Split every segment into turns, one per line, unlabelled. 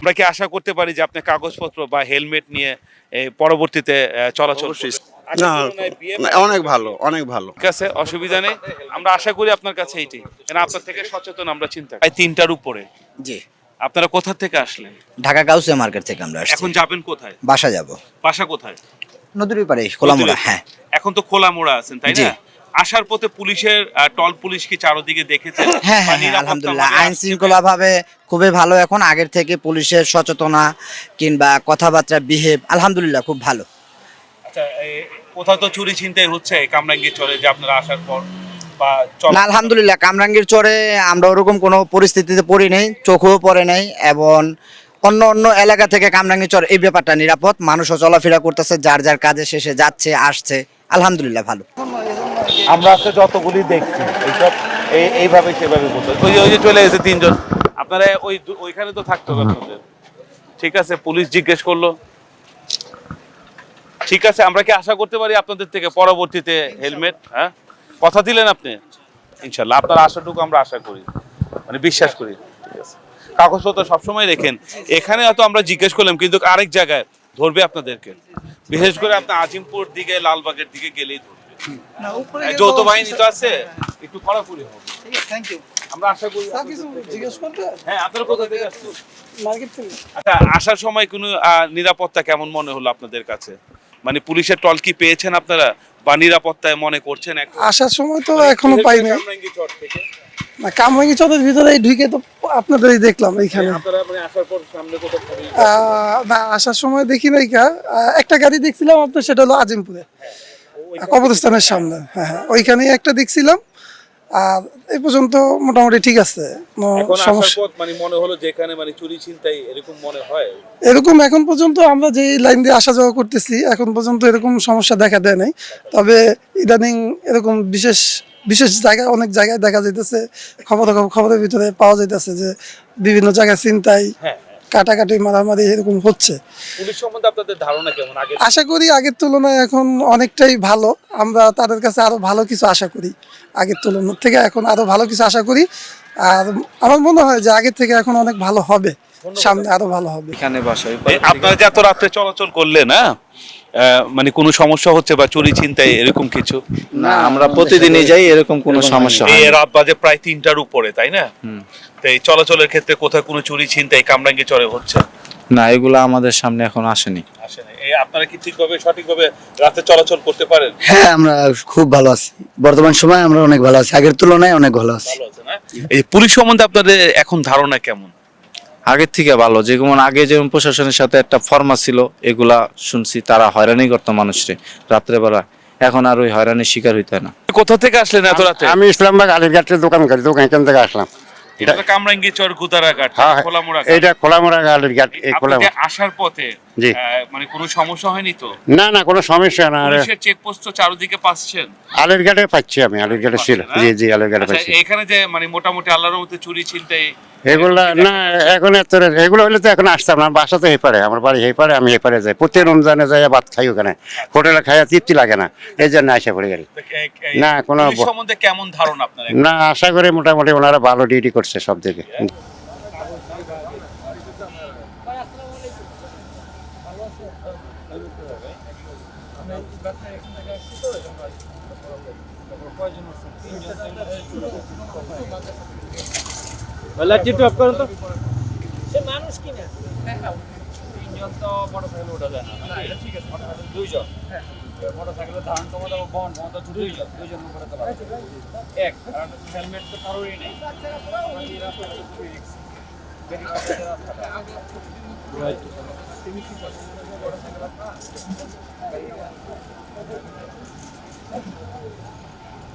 আমরা কি আশা করতে পারি যে আপনি কাগজপত্র বা হেলমেট নিয়ে এই পরবর্তীতে চলাচল না না, অনেক ভালো
অনেক ভালো।
ঠিক আছে অসুবিধা নেই। আমরা আশা করি আপনার কাছে এইটাই কারণ আপনার থেকে সচেতন আমরা চিন্তা করি। প্রায় তিনটার উপরে।
জি।
আপনারা কোথা থেকে আসলেন?
ঢাকা গাউসিয়া মার্কেট থেকে আমরা আসছি। এখন
যাবেন কোথায়?
বাসা যাব।
বাসা কোথায়?
নদীর পারে খোলামোড়া হ্যাঁ।
এখন তো খোলা মোড়া আছেন তাই না? আসার পথে পুলিশের টল পুলিশ কি চারদিকে দেখেছেন
হ্যাঁ হ্যাঁ হ্যাঁ আলহামদুলিল্লাহ। আইন শৃঙ্খলা ভাবে খুবই ভালো এখন। আগের থেকে পুলিশের সচেতনা কিংবা কথাবার্তা বিহেভ আলহামদুলিল্লাহ খুব ভালো।
আচ্ছা কোথাও তো চুরি ছিনতাই হচ্ছে কামরাঙ্গি চলে যে আপনারা আসার পর? না আলহামদুলিল্লাহ
কামরাঙ্গীর চরে আমরা ওরকম কোনো পরিস্থিতিতে পড়ি নাই চোখেও পড়ে নাই এবং অন্য অন্য এলাকা থেকে কামরাঙ্গি চর এই ব্যাপারটা নিরাপদ। মানুষও চলাফেরা করতেছে যার যার কাজে শেষে যাচ্ছে আসছে। আলহামদুলিল্লাহ ভালো।
আমরা আজকে যতগুলি দেখছি, এইসব এই- এইভাবে সেভাবে ওই ওই যে চলে এসে তিনজন। আপনারা ওই ওইখানে তো থাকতে আপনাদের। ঠিক আছে, পুলিশ জিজ্ঞেস করল। ঠিক আছে, আমরা কি আশা করতে পারি আপনাদের থেকে পরবর্তীতে হেলমেট হ্যাঁ? কথা দিলেন আপনি? ইনশাল্লাহ, আপনার আশাটুকু আমরা আশা করি। মানে বিশ্বাস করি। ঠিক আছে। কাগজপত্র সবসময় রেখেন। এখানে হয়তো আমরা জিজ্ঞেস করলাম, কিন্তু আরেক জায়গায় ধরবে আপনাদেরকে। বিশেষ করে আপনার আজিমপুর দিকে, লালবাগের দিকে গেলেই ধরবে। হ্যাঁ, যৌথ বাহিনী তো আছে একটু কড়াকড়ি হবে। আমরা আশা করি হ্যাঁ আপনারা কোথা থেকে আসছেন? আচ্ছা আসার সময় কোনো নিরাপত্তা কেমন মনে হলো আপনাদের কাছে? মানে পুলিশের টল কি পেয়েছেন আপনারা? বা নিরাপত্তায় মনে করছেন
আসার সময় তো মানে এখনও পাই। না কামরাঙ্গি চরের ভিতরে ঢুকে তো আপনাদেরই দেখলাম এইখানে। মানে না আসার সময় দেখি নাই একটা গাড়ি দেখছিলাম আপনার সেটা হলো আজিমপুরে।
কবরস্থানের সামনে
হ্যাঁ হ্যাঁ ওইখানেই একটা দেখছিলাম আর এই পর্যন্ত মোটামুটি ঠিক আছে
মানে মনে হলো যেখানে মানে চুরি ছিনতাই এরকম মনে হয়?
এরকম এখন পর্যন্ত আমরা যে লাইন দিয়ে আসা যাওয়া করতেছি এখন পর্যন্ত এরকম সমস্যা দেখা দেয় নাই। তবে ইদানিং এরকম বিশেষ বিশেষ জায়গায় অনেক জায়গায় দেখা যাইতেছে খবর খবরের ভিতরে পাওয়া যাইতেছে যে বিভিন্ন জায়গায় চিন্তাই
হ্যাঁ।
কাটাকাটি মারামারি এরকম হচ্ছে।
পুলিশ সম্বন্ধে আপনাদের ধারণা কেমন? আগে
আশা করি আগের তুলনায় এখন অনেকটাই ভালো। আমরা তাদের কাছে আরও ভালো কিছু আশা করি। আগের তুলনার থেকে এখন আরও ভালো কিছু আশা করি। আর আমার মনে হয় যে আগের থেকে এখন অনেক ভালো হবে।
সামনে
আরও ভালো হবে।
এখানে বাসায় আপনার যে এত
রাত্রে চলাচল করলেন না মানে কোনো সমস্যা হচ্ছে বা চুরি ছিনতাই এরকম কিছু?
না আমরা প্রতিদিনই যাই এরকম কোনো সমস্যা হয়।
রাত বাজে প্রায় তিনটার উপরে তাই না? তো এই চলাচলের ক্ষেত্রে কোথাও কোনো চুরি ছিনতাই কামরাঙ্গি চরে হচ্ছে?
না এগুলো আমাদের সামনে এখন আসেনি।
আপনারা কি ঠিকভাবে সঠিকভাবে রাতে চলাচল করতে পারেন?
হ্যাঁ
আমরা খুব ভালো আছি। বর্তমান সময় আমরা অনেক ভালো আছি। আগের তুলনায় অনেক ভালো আছি।
ভালো আছে না? এই পুলিশ সম্বন্ধে আপনাদের এখন ধারণা কেমন?
আগের থেকে ভালো। যেমন আগে যেমন প্রশাসনের সাথে একটা ফর্মা ছিল এগুলা শুনছি তারা হয়রানি করতো মানুষরে রাত্রেবেলা। এখন আর ওই হয়রানির শিকার হইতে না।
কোথা থেকে আসলেন এত রাতে?
আমি ইসলামবাগ আলীরঘাটের দোকান করি দোকান এখান থেকে আসলাম।
এটা কামরাঙ্গি চর গুতারা ঘাট খোলামোড়া এটা
খোলামোড়া আলীরঘাট এই খোলা
আসার পথে
জি।
মানে কোনো সমস্যা হয়নি তো?
না না কোনো সমস্যা না পুলিশের
চেকপোস্ট তো চারদিকে পাচ্ছেন।
আলীরঘাটে পাচ্ছি আমি আলীরঘাটে ছিল। জি? জি আলীরঘাটে আচ্ছা, পাচ্ছি।
এখানে যে মানে মোটামুটি আল্লাহর চুরি ছিনতাই
এগুলা না এখন এত এগুলো হলে তো এখন আসতাম না বাসা তো হেপারে আমার বাড়ি হেপারে আমি হেপারে যাই। প্রতি রমজানে যাই ভাত খাই ওখানে। হোটেলে খাই তৃপ্তি লাগে না এই জন্য আসা পড়ে গেল।
না,
কোনো
সম্বন্ধে কেমন ধারণা আপনার
না আশা করি মোটামুটি ওনারা ভালো ডিউটি করছে সব দিকে
লাঠি টপ করুন তো? সে মানুষ কিনা তিনজন তো মোটরসাইকেল উঠা যায় না হ্যাঁ, ঠিক আছে। মোটরসাইকেল দুইজন হ্যাঁ। মোটরসাইকেলের ধারণ ক্ষমতা এবং বহন ক্ষমতা দুইজন। দুইজন। করে তো এক কারণ হেলমেট তো কারোরই নেই। রাস্তাটা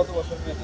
কত বছর মেয়ে